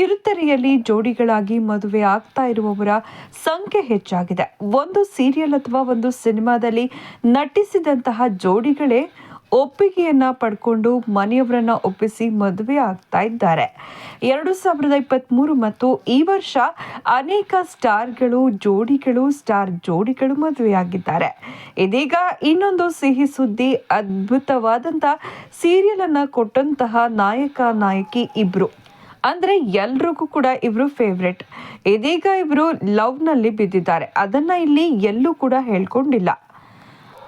ಕಿರುತೆರೆಯಲ್ಲಿ ಜೋಡಿಗಳಾಗಿ ಮದುವೆ ಆಗ್ತಾ ಇರುವವರ ಸಂಖ್ಯೆ ಹೆಚ್ಚಾಗಿದೆ. ಒಂದು ಸೀರಿಯಲ್ ಅಥವಾ ಒಂದು ಸಿನಿಮಾದಲ್ಲಿ ನಟಿಸಿದಂತಹ ಜೋಡಿಗಳೇ ಒಪ್ಪಿಗೆಯನ್ನ ಪಡ್ಕೊಂಡು ಮನೆಯವರನ್ನ ಒಪ್ಪಿಸಿ ಮದುವೆ ಆಗ್ತಾ ಇದ್ದಾರೆ. ಎರಡು ಸಾವಿರದ ಇಪ್ಪತ್ತ್ಮೂರು ಮತ್ತು ಈ ವರ್ಷ ಅನೇಕ ಸ್ಟಾರ್ಗಳು, ಜೋಡಿಗಳು, ಸ್ಟಾರ್ ಜೋಡಿಗಳು ಮದುವೆಯಾಗಿದ್ದಾರೆ. ಇದೀಗ ಇನ್ನೊಂದು ಸಿಹಿ ಸುದ್ದಿ ಅದ್ಭುತವಾದಂಥ ಸೀರಿಯಲನ್ನು ಕೊಟ್ಟಂತಹ ನಾಯಕ, ನಾಯಕಿ ಇಬ್ರು. ಅಂದ್ರೆ ಎಲ್ರಿಗೂ ಕೂಡ ಇವರು ಫೇವ್ರೆಟ್ ಇದೀಗ ಇವರು ಲವ್ನಲ್ಲಿ ಬಿದ್ದಿದ್ದಾರೆ. ಅದನ್ನ ಇಲ್ಲಿ ಎಲ್ಲೂ ಕೂಡ ಹೇಳ್ಕೊಂಡಿಲ್ಲ.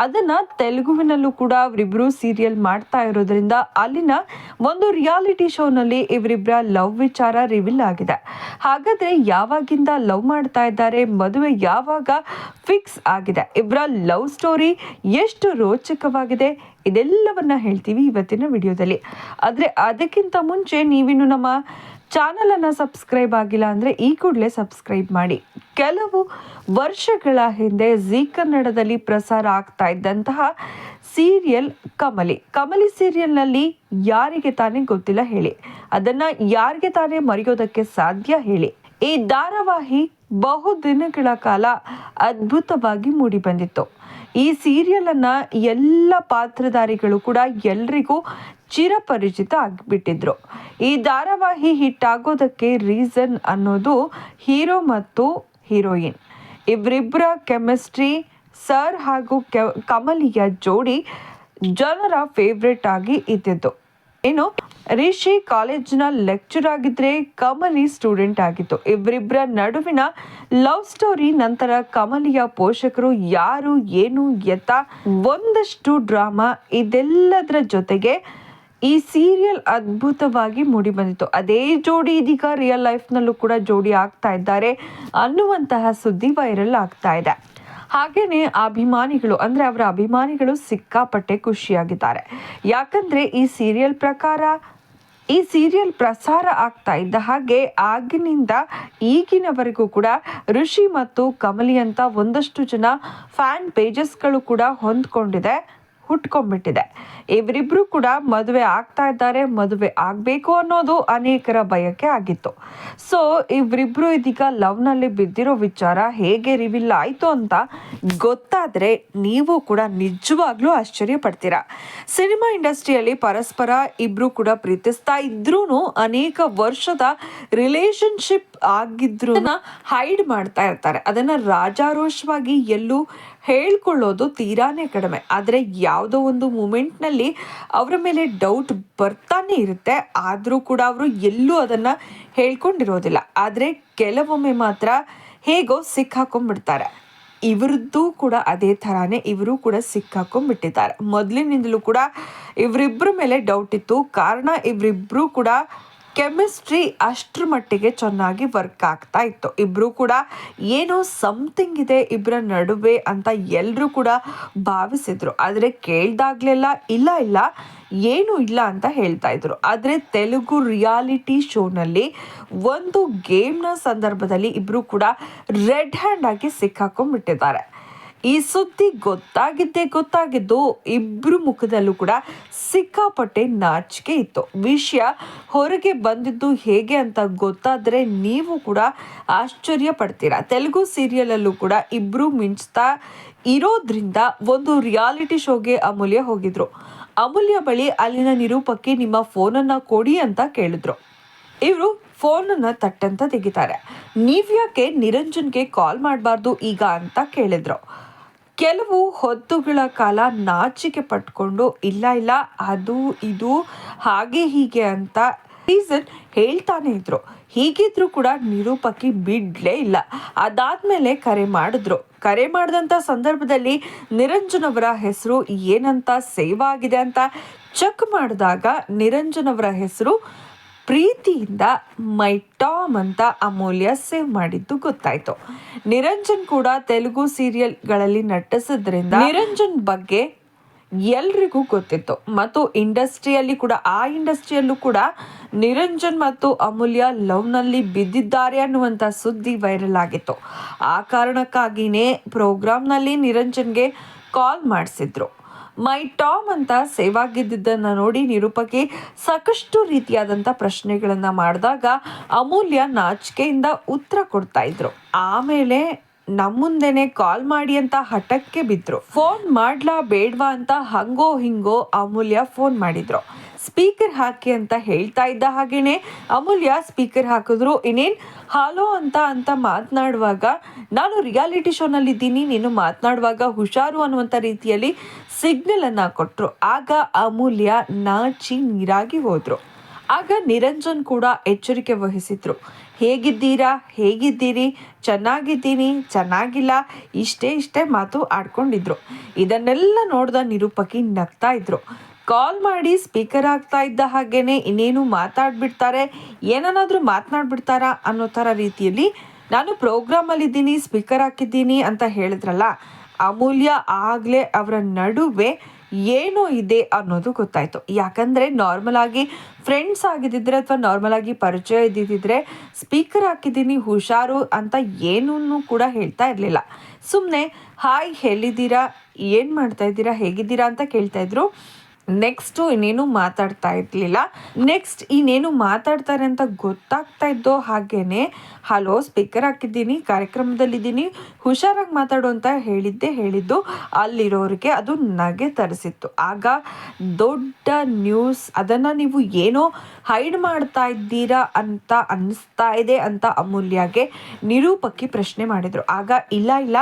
ಅದನ್ನ ತೆಲುಗುವಿನಲ್ಲೂ ಕೂಡ ಅವರಿಬ್ರು ಸೀರಿಯಲ್ ಮಾಡ್ತಾ ಇರೋದ್ರಿಂದ ಅಲ್ಲಿನ ಒಂದು ರಿಯಾಲಿಟಿ ಶೋನಲ್ಲಿ ಇವರಿಬ್ಬರ ಲವ್ ವಿಚಾರ ರಿವೀಲ್ ಆಗಿದೆ. ಹಾಗಾದ್ರೆ ಯಾವಾಗಿಂದ ಲವ್ ಮಾಡ್ತಾ ಇದ್ದಾರೆ, ಮದುವೆ ಯಾವಾಗ ಫಿಕ್ಸ್ ಆಗಿದೆ, ಇವರ ಲವ್ ಸ್ಟೋರಿ ಎಷ್ಟು ರೋಚಕವಾಗಿದೆ ಇದೆಲ್ಲವನ್ನ ಹೇಳ್ತೀವಿ ಇವತ್ತಿನ ವಿಡಿಯೋದಲ್ಲಿ. ಆದರೆ ಅದಕ್ಕಿಂತ ಮುಂಚೆ ನೀವಿನ್ನು ನಮ್ಮ ಚಾನಲನ್ನು ಸಬ್ಸ್ಕ್ರೈಬ್ ಆಗಿಲ್ಲ ಅಂದರೆ ಈ ಕೂಡಲೇ ಸಬ್ಸ್ಕ್ರೈಬ್ ಮಾಡಿ. ಕೆಲವು ವರ್ಷಗಳ ಹಿಂದೆ ಜಿ ಕನ್ನಡದಲ್ಲಿ ಪ್ರಸಾರ ಆಗ್ತಾ ಇದ್ದಂತಹ ಸೀರಿಯಲ್ ಕಮಲಿ. ಕಮಲಿ ಸೀರಿಯಲ್ನಲ್ಲಿ ಯಾರಿಗೆ ತಾನೇ ಗೊತ್ತಿಲ್ಲ ಹೇಳಿ. ಅದನ್ನು ಯಾರಿಗೆ ತಾನೇ ಮರೆಯೋದಕ್ಕೆ ಸಾಧ್ಯ ಹೇಳಿ. ಈ ಧಾರಾವಾಹಿ ಬಹು ದಿನಗಳ ಕಾಲ ಅದ್ಭುತವಾಗಿ ಮೂಡಿಬಂದಿತ್ತು ಈ ಸೀರಿಯಲ್ ಅನ್ನ ಎಲ್ಲ ಪಾತ್ರಧಾರಿಗಳು ಕೂಡ ಎಲ್ರಿಗೂ ಚಿರಪರಿಚಿತ ಆಗಿಬಿಟ್ಟಿದ್ರು. ಈ ಧಾರಾವಾಹಿ ಹಿಟ್ ಆಗೋದಕ್ಕೆ ರೀಸನ್ ಅನ್ನೋದು ಹೀರೋ ಮತ್ತು ಹೀರೋಯಿನ್ ಇವರಿಬ್ಬರ ಕೆಮಿಸ್ಟ್ರಿ ಸರ್ ಹಾಗೂ ಕೆ ಕಮಲಿಯ ಜೋಡಿ ಜನರ ಫೇವ್ರೆಟ್ ಆಗಿ ಇದ್ದಿದ್ದು. ಏನು ರಿಷಿ ಕಾಲೇಜಿನ ಲೆಕ್ಚರ್ ಆಗಿದ್ರೆ ಕಮಲಿ ಸ್ಟೂಡೆಂಟ್ ಆಗಿತ್ತು ಇವರಿಬ್ಬರ ನಡುವಿನ ಲವ್ ಸ್ಟೋರಿ ನಂತರ ಕಮಲಿಯ ಪೋಷಕರು ಯಾರು, ಏನು, ಎತ್ತ, ಒಂದಷ್ಟು ಡ್ರಾಮಾ ಇದೆಲ್ಲದರ ಜೊತೆಗೆ ಈ ಸೀರಿಯಲ್ ಅದ್ಭುತವಾಗಿ ಮೂಡಿ ಬಂದಿತ್ತು. ಅದೇ ಜೋಡಿ ಇದೀಗ ರಿಯಲ್ ಲೈಫ್ನಲ್ಲೂ ಕೂಡ ಜೋಡಿ ಆಗ್ತಾ ಇದ್ದಾರೆ ಅನ್ನುವಂತಹ ಸುದ್ದಿ ವೈರಲ್ ಆಗ್ತಾ ಇದೆ. ಹಾಗೇನೆ ಅಭಿಮಾನಿಗಳು, ಅಂದ್ರೆ ಅವರ ಅಭಿಮಾನಿಗಳು ಸಿಕ್ಕಾಪಟ್ಟೆ ಖುಷಿಯಾಗಿದ್ದಾರೆ. ಯಾಕಂದ್ರೆ ಈ ಸೀರಿಯಲ್ ಪ್ರಕಾರ, ಈ ಸೀರಿಯಲ್ ಪ್ರಸಾರ ಆಗ್ತಾ ಇದ್ದ ಹಾಗೆ ಆಗಿನಿಂದ ಈಗಿನವರೆಗೂ ಕೂಡ ಋಷಿ ಮತ್ತು ಕಮಲಿ ಅಂತ ಒಂದಷ್ಟು ಜನ ಫ್ಯಾನ್ ಪೇಜಸ್ಗಳು ಕೂಡ ಹೊಂದ್ಕೊಂಡಿದೆ. ಹುಟ್ಕೊಂಡ್ಬಿಟ್ಟಿದೆ. ಇವರಿಬ್ರು ಕೂಡ ಮದುವೆ ಆಗ್ತಾ ಇದ್ದಾರೆ, ಮದುವೆ ಆಗಬೇಕು ಅನ್ನೋದು ಅನೇಕರ ಬಯಕೆ ಆಗಿತ್ತು. ಸೊ ಇವರಿಬ್ರು ಇದೀಗ ಲವ್ನಲ್ಲಿ ಬಿದ್ದಿರೋ ವಿಚಾರ ಹೇಗೆ ರಿವೀಲ್ ಆಯಿತು ಅಂತ ಗೊತ್ತಾದರೆ ನೀವು ಕೂಡ ನಿಜವಾಗ್ಲೂ ಆಶ್ಚರ್ಯ ಪಡ್ತೀರಾ. ಸಿನಿಮಾ ಇಂಡಸ್ಟ್ರಿಯಲ್ಲಿ ಪರಸ್ಪರ ಇಬ್ಬರು ಕೂಡ ಪ್ರೀತಿಸ್ತಾ ಇದ್ರೂ ಅನೇಕ ವರ್ಷದ ರಿಲೇಶನ್ಶಿಪ್ ಆಗಿದ್ರು ಹೈಡ್ ಮಾಡ್ತಾ ಇರ್ತಾರೆ. ಅದನ್ನ ರಾಜಾರೋಷವಾಗಿ ಎಲ್ಲೂ ಹೇಳ್ಕೊಳ್ಳೋದು ತೀರಾನೇ ಕಡಿಮೆ. ಆದರೆ ಯಾವುದೋ ಒಂದು ಮೂಮೆಂಟ್ನಲ್ಲಿ ಅವರ ಮೇಲೆ ಡೌಟ್ ಬರ್ತಾನೆ ಇರುತ್ತೆ. ಆದರೂ ಕೂಡ ಅವರು ಎಲ್ಲೂ ಅದನ್ನ ಹೇಳ್ಕೊಂಡಿರೋದಿಲ್ಲ. ಆದರೆ ಕೆಲವೊಮ್ಮೆ ಮಾತ್ರ ಹೇಗೋ ಸಿಕ್ಕಾಕೊಂಡ್ಬಿಡ್ತಾರೆ. ಇವ್ರದ್ದು ಕೂಡ ಅದೇ ಥರಾನೇ ಇವರು ಕೂಡ ಸಿಕ್ಕಾಕೊಂಡ್ಬಿಟ್ಟಿದ್ದಾರೆ. ಮೊದಲಿನಿಂದಲೂ ಕೂಡ ಇವರಿಬ್ಬರ ಮೇಲೆ ಡೌಟ್ ಇತ್ತು. ಕಾರಣ ಇವರಿಬ್ಬರೂ ಕೂಡ ಕೆಮಿಸ್ಟ್ರಿ ಅಷ್ಟರ ಮಟ್ಟಿಗೆ ಚೆನ್ನಾಗಿ ವರ್ಕ್ ಆಗ್ತಾ ಇತ್ತು. ಇಬ್ಬರು ಕೂಡ ಏನೋ ಸಮಥಿಂಗ್ ಇದೆ ಇಬ್ಬರ ನಡುವೆ ಅಂತ ಎಲ್ಲರೂ ಕೂಡ ಭಾವಿಸಿದ್ರು. ಆದರೆ ಕೇಳ್ದಾಗ್ಲೆಲ್ಲ ಇಲ್ಲ ಇಲ್ಲ, ಏನೂ ಇಲ್ಲ ಅಂತ ಹೇಳ್ತಾ ಇದ್ರು. ಆದರೆ ತೆಲುಗು ರಿಯಾಲಿಟಿ ಶೋನಲ್ಲಿ ಒಂದು ಗೇಮ್ನ ಸಂದರ್ಭದಲ್ಲಿ ಇಬ್ಬರು ಕೂಡ ರೆಡ್ ಹ್ಯಾಂಡ್ ಆಗಿ ಸಿಕ್ಕಾಕೊಂಡ್ಬಿಟ್ಟಿದ್ದಾರೆ. ಈ ಸುದ್ದಿ ಗೊತ್ತಾಗಿದ್ದೇ ಗೊತ್ತಾಗಿದ್ದು ಇಬ್ರು ಮುಖದಲ್ಲೂ ಕೂಡ ಸಿಕ್ಕಾಪಟ್ಟೆ ನಾಚಿಕೆ ಇತ್ತು. ವಿಷಯ ಹೊರಗೆ ಬಂದಿದ್ದು ಹೇಗೆ ಅಂತ ಗೊತ್ತಾದ್ರೆ ನೀವು ಕೂಡ ಆಶ್ಚರ್ಯ ಪಡ್ತೀರಾ. ತೆಲುಗು ಸೀರಿಯಲಲ್ಲೂ ಕೂಡ ಇಬ್ರು ಮಿಂಚ್ತಾ ಇರೋದ್ರಿಂದ ಒಂದು ರಿಯಾಲಿಟಿ ಶೋಗೆ ಅಮೂಲ್ಯ ಹೋಗಿದ್ರು. ಅಮೂಲ್ಯ ಬಳಿ ಅಲ್ಲಿನ ನಿರೂಪಕ್ಕೆ ನಿಮ್ಮ ಫೋನನ್ನು ಕೊಡಿ ಅಂತ ಕೇಳಿದ್ರು. ಇವರು ಫೋನನ್ನು ತಟ್ಟಂತ ತೆಗಿತಾರೆ ನೀವ್ಯಾಕೆ ನಿರಂಜನ್ಗೆ ಕಾಲ್ ಮಾಡಬಾರ್ದು ಈಗ ಅಂತ ಕೇಳಿದ್ರು. ಕೆಲವು ಹೊತ್ತುಗಳ ಕಾಲ ನಾಚಿಕೆ ಪಟ್ಕೊಂಡು ಇಲ್ಲ ಇಲ್ಲ, ಅದು, ಇದು, ಹಾಗೆ, ಹೀಗೆ ಅಂತ ರೀಸನ್ ಹೇಳ್ತಾನೆ ಇದ್ರು. ಹೀಗಿದ್ರು ಕೂಡ ನಿರೂಪಕಿ ಬಿಡ್ಲೇ ಇಲ್ಲ. ಅದಾದ್ಮೇಲೆ ಕರೆ ಮಾಡಿದ್ರು. ಕರೆ ಮಾಡಿದಂಥ ಸಂದರ್ಭದಲ್ಲಿ ನಿರಂಜನ್ ಅವರ ಹೆಸರು ಏನಂತ ಸೇವ್ ಆಗಿದೆ ಅಂತ ಚೆಕ್ ಮಾಡಿದಾಗ ನಿರಂಜನ್ ಅವರ ಹೆಸರು ಪ್ರೀತಿಯಿಂದ ಮೈ ಟಾಮ್ ಅಂತ ಅಮೂಲ್ಯ ಸೇವ್ ಮಾಡಿದ್ದು ಗೊತ್ತಾಯ್ತು. ನಿರಂಜನ್ ಕೂಡ ತೆಲುಗು ಸೀರಿಯಲ್ಗಳಲ್ಲಿ ನಟಿಸಿದ್ರಿಂದ ನಿರಂಜನ್ ಬಗ್ಗೆ ಎಲ್ರಿಗೂ ಗೊತ್ತಿತ್ತು. ಮತ್ತು ಇಂಡಸ್ಟ್ರಿಯಲ್ಲಿ ಕೂಡ, ಆ ಇಂಡಸ್ಟ್ರಿಯಲ್ಲೂ ಕೂಡ ನಿರಂಜನ್ ಮತ್ತು ಅಮೂಲ್ಯ ಲವ್ನಲ್ಲಿ ಬಿದ್ದಿದ್ದಾರೆ ಅನ್ನುವಂಥ ಸುದ್ದಿ ವೈರಲ್ ಆಗಿತ್ತು. ಆ ಕಾರಣಕ್ಕಾಗಿಯೇ ಪ್ರೋಗ್ರಾಮ್ನಲ್ಲಿ ನಿರಂಜನ್ಗೆ ಕಾಲ್ ಮಾಡಿಸಿದ್ರು. ಮೈ ಟಾಮ್ ಅಂತ ಸೇವ್ ಆಗಿದ್ದನ್ನ ನೋಡಿ ನಿರೂಪಕಿ ಸಾಕಷ್ಟು ರೀತಿಯಾದಂಥ ಪ್ರಶ್ನೆಗಳನ್ನು ಮಾಡಿದಾಗ ಅಮೂಲ್ಯ ನಾಚಿಕೆಯಿಂದ ಉತ್ತರ ಕೊಡ್ತಾ ಇದ್ರು. ಆಮೇಲೆ ನಮ್ಮ ಮುಂದೆನೆ ಕಾಲ್ ಮಾಡಿ ಅಂತ ಹಠಕ್ಕೆ ಬಿದ್ರು. ಫೋನ್ ಮಾಡ್ಲಾ ಬೇಡ್ವಾ ಅಂತ ಹಂಗೋ ಹಿಂಗೋ ಅಮೂಲ್ಯ ಫೋನ್ ಮಾಡಿದ್ರು. ಸ್ಪೀಕರ್ ಹಾಕಿ ಅಂತ ಹೇಳ್ತಾ ಇದ್ದ ಹಾಗೇನೆ ಅಮೂಲ್ಯ ಸ್ಪೀಕರ್ ಹಾಕಿದ್ರು. ಇನ್ನೇನ್ ಹಾಲೋ ಅಂತ ಅಂತ ಮಾತನಾಡುವಾಗ, ನಾನು ರಿಯಾಲಿಟಿ ಶೋನಲ್ಲಿದ್ದೀನಿ, ನೀನು ಮಾತನಾಡುವಾಗ ಹುಷಾರು ಅನ್ನುವಂಥ ರೀತಿಯಲ್ಲಿ ಸಿಗ್ನಲ್ ಅನ್ನ ಕೊಟ್ರು. ಆಗ ಅಮೂಲ್ಯ ನಾಚಿ ನೀರಾಗಿ ಹೋದ್ರು. ಆಗ ನಿರಂಜನ್ ಕೂಡ ಎಚ್ಚರಿಕೆ ವಹಿಸಿದ್ರು. ಹೇಗಿದ್ದೀರಾ? ಹೇಗಿದ್ದೀರಿ? ಚೆನ್ನಾಗಿದ್ದೀನಿ, ಚೆನ್ನಾಗಿಲ್ಲ. ಇಷ್ಟೇ ಇಷ್ಟೇ ಮಾತು ಆಡ್ಕೊಂಡಿದ್ರು. ಇದನ್ನೆಲ್ಲ ನೋಡ್ದ ನಿರೂಪಕಿ ನಗ್ತಾ ಇದ್ರು. ಕಾಲ್ ಮಾಡಿ ಸ್ಪೀಕರ್ ಆಗ್ತಾ ಇದ್ದ ಹಾಗೇನೆ ಇನ್ನೇನು ಮಾತಾಡ್ಬಿಡ್ತಾರೆ? ಏನನ್ನಾದರೂ ಮಾತನಾಡ್ಬಿಡ್ತಾರಾ ಅನ್ನೋ ಥರ ರೀತಿಯಲ್ಲಿ, ನಾನು ಪ್ರೋಗ್ರಾಮಲ್ಲಿದ್ದೀನಿ, ಸ್ಪೀಕರ್ ಹಾಕಿದ್ದೀನಿ ಅಂತ ಹೇಳಿದ್ರಲ್ಲ ಅಮೂಲ್ಯ ಆಗಲೇ ಅವರ ನಡುವೆ ಏನೋ ಇದೆ ಅನ್ನೋದು ಗೊತ್ತಾಯ್ತು. ಯಾಕಂದ್ರೆ ನಾರ್ಮಲ್ ಆಗಿ ಫ್ರೆಂಡ್ಸ್ ಆಗಿದ್ದಿದ್ರೆ ಅಥವಾ ನಾರ್ಮಲ್ ಆಗಿ ಪರಿಚಯ ಇದ್ದಿದ್ದಿದ್ರೆ ಸ್ಪೀಕರ್ ಹಾಕಿದ್ದೀನಿ, ಹುಷಾರು ಅಂತ ಏನೂ ಕೂಡ ಹೇಳ್ತಾ ಇರಲಿಲ್ಲ. ಸುಮ್ಮನೆ ಹಾಯ್ ಹೇಳಿದ್ದೀರಾ? ಏನು ಮಾಡ್ತಾ ಇದ್ದೀರಾ? ಹೇಗಿದ್ದೀರಾ? ಅಂತ ಕೇಳ್ತಾ ಇದ್ರು. ನೆಕ್ಸ್ಟು ಇನ್ನೇನು ಮಾತಾಡ್ತಾ ಇರಲಿಲ್ಲ. ನೆಕ್ಸ್ಟ್ ಇನ್ನೇನು ಮಾತಾಡ್ತಾರೆ ಅಂತ ಗೊತ್ತಾಗ್ತಾ ಇದ್ದೋ ಹಾಗೇನೆ ಹಲೋ ಸ್ಪೀಕರ್ ಹಾಕಿದ್ದೀನಿ, ಕಾರ್ಯಕ್ರಮದಲ್ಲಿದ್ದೀನಿ, ಹುಷಾರಾಗಿ ಮಾತಾಡು ಅಂತ ಹೇಳಿದ್ದೆ ಹೇಳಿದ್ದು, ಅಲ್ಲಿರೋರಿಗೆ ಅದು ನಗೆ ತರಿಸಿತ್ತು. ಆಗ ದೊಡ್ಡ ನ್ಯೂಸ್ ಅದನ್ನು ನೀವು ಏನೋ ಹೈಡ್ ಮಾಡ್ತಾ ಇದ್ದೀರಾ ಅಂತ ಅನ್ನಿಸ್ತಾ ಇದೆ ಅಂತ ಅಮೂಲ್ಯಗೆ ನಿರೂಪಕಿ ಪ್ರಶ್ನೆ ಮಾಡಿದರು. ಆಗ, ಇಲ್ಲ ಇಲ್ಲ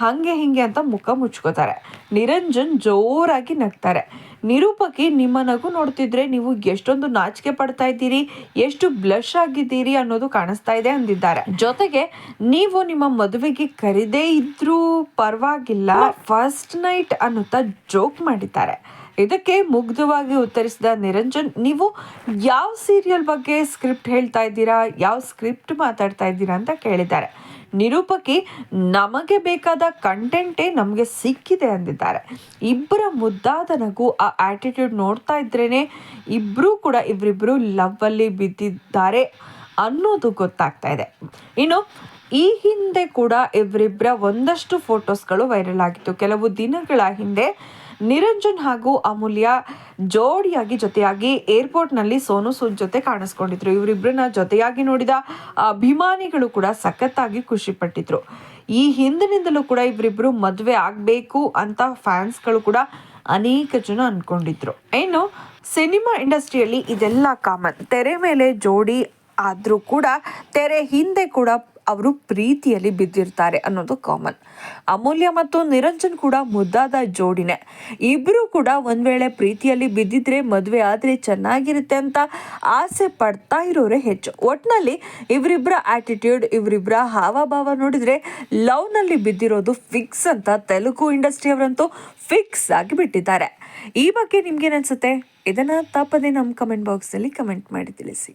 ಹಾಗೆ ಹಿಂಗೆ ಅಂತ ಮುಖ ಮುಚ್ಕೋತಾರೆ. ನಿರಂಜನ್ ಜೋರಾಗಿ ನಗ್ತಾರೆ. ನಿರೂಪಕಿ, ನಿಮ್ಮ ನಗು ನೋಡ್ತಿದ್ರೆ ನೀವು ಎಷ್ಟೊಂದು ನಾಚಿಕೆ ಪಡ್ತಾ ಇದ್ದೀರಿ, ಎಷ್ಟು ಬ್ಲಶ್ ಆಗಿದ್ದೀರಿ ಅನ್ನೋದು ಕಾಣಿಸ್ತಾ ಇದೆ ಅಂದಿದ್ದಾರೆ. ಜೊತೆಗೆ ನೀವು ನಿಮ್ಮ ಮದುವೆಗೆ ಕರೆದೇ ಇದ್ರೂ ಪರವಾಗಿಲ್ಲ ಫಸ್ಟ್ ನೈಟ್ ಅನ್ನುತ್ತಾ ಜೋಕ್ ಮಾಡಿದ್ದಾರೆ. ಇದಕ್ಕೆ ಮುಗ್ಧವಾಗಿ ಉತ್ತರಿಸಿದ ನಿರಂಜನ್, ನೀವು ಯಾವ ಸೀರಿಯಲ್ ಬಗ್ಗೆ ಸ್ಕ್ರಿಪ್ಟ್ ಹೇಳ್ತಾ ಇದ್ದೀರಾ, ಯಾವ ಸ್ಕ್ರಿಪ್ಟ್ ಮಾತಾಡ್ತಾ ಇದ್ದೀರಾ ಅಂತ ಕೇಳಿದ್ದಾರೆ. ನಿರೂಪಕಿ ನಮಗೆ ಬೇಕಾದ ಕಂಟೆಂಟೇ ನಮಗೆ ಸಿಕ್ಕಿದೆ ಅಂದಿದ್ದಾರೆ. ಇಬ್ಬರ ಮುದ್ದಾದ ನಗು ಆ ಆಟಿಟ್ಯೂಡ್ ನೋಡ್ತಾ ಇದ್ರೇ ಇಬ್ಬರೂ ಕೂಡ ಇವರಿಬ್ಬರು ಲವ್ವಲ್ಲಿ ಬಿದ್ದಿದ್ದಾರೆ ಅನ್ನೋದು ಗೊತ್ತಾಗ್ತಾ ಇದೆ. ಇನ್ನು ಈ ಹಿಂದೆ ಕೂಡ ಇವರಿಬ್ಬರ ಒಂದಷ್ಟು ಫೋಟೋಸ್ಗಳು ವೈರಲ್ ಆಗಿತ್ತು. ಕೆಲವು ದಿನಗಳ ಹಿಂದೆ ನಿರಂಜನ್ ಹಾಗೂ ಅಮೂಲ್ಯ ಜೋಡಿಯಾಗಿ ಜೊತೆಯಾಗಿ ಏರ್ಪೋರ್ಟ್ನಲ್ಲಿ ಸೋನು ಸೂದ್ ಜೊತೆ ಕಾಣಿಸ್ಕೊಂಡಿದ್ರು. ಇವರಿಬ್ಬರನ್ನ ಜೊತೆಯಾಗಿ ನೋಡಿದ ಅಭಿಮಾನಿಗಳು ಕೂಡ ಸಖತ್ತಾಗಿ ಖುಷಿಪಟ್ಟಿದ್ರು ಈ ಹಿಂದಿನಿಂದಲೂ ಕೂಡ ಇವರಿಬ್ಬರು ಮದುವೆ ಆಗಬೇಕು ಅಂತ ಫ್ಯಾನ್ಸ್ಗಳು ಕೂಡ ಅನೇಕ ಜನ ಅಂದ್ಕೊಂಡಿದ್ರು ಏನು ಸಿನಿಮಾ ಇಂಡಸ್ಟ್ರಿಯಲ್ಲಿ ಇದೆಲ್ಲ ಕಾಮನ್. ತೆರೆ ಮೇಲೆ ಜೋಡಿ ಆದರೂ ಕೂಡ ತೆರೆ ಹಿಂದೆ ಕೂಡ ಅವರು ಪ್ರೀತಿಯಲ್ಲಿ ಬಿದ್ದಿರ್ತಾರೆ ಅನ್ನೋದು ಕಾಮನ್ ಅಮೂಲ್ಯ ಮತ್ತು ನಿರಂಜನ್ ಕೂಡ ಮುದ್ದಾದ ಜೋಡಿನೆ. ಇಬ್ಬರು ಕೂಡ ಒಂದ್ ವೇಳೆ ಪ್ರೀತಿಯಲ್ಲಿ ಬಿದ್ದಿದ್ರೆ ಮದುವೆ ಆದರೆ ಚೆನ್ನಾಗಿರುತ್ತೆ ಅಂತ ಆಸೆ ಪಡ್ತಾ ಇರೋರೆ ಹೆಚ್ಚು. ಒಟ್ನಲ್ಲಿ ಇವರಿಬ್ಬರ ಆಟಿಟ್ಯೂಡ್ ಇವರಿಬ್ಬರ ಹಾವಭಾವ ನೋಡಿದ್ರೆ ಲವ್ನಲ್ಲಿ ಬಿದ್ದಿರೋದು ಫಿಕ್ಸ್ ಅಂತ ತೆಲುಗು ಇಂಡಸ್ಟ್ರಿ ಅವರಂತೂ ಫಿಕ್ಸ್ ಆಗಿ ಬಿಟ್ಟಿದ್ದಾರೆ. ಈ ಬಗ್ಗೆ ನಿಮ್ಗೇನನ್ಸುತ್ತೆ ಇದನ್ನ ತಪ್ಪದೆ ನಮ್ಮ ಕಮೆಂಟ್ ಬಾಕ್ಸ್ನಲ್ಲಿ ಕಮೆಂಟ್ ಮಾಡಿ ತಿಳಿಸಿ.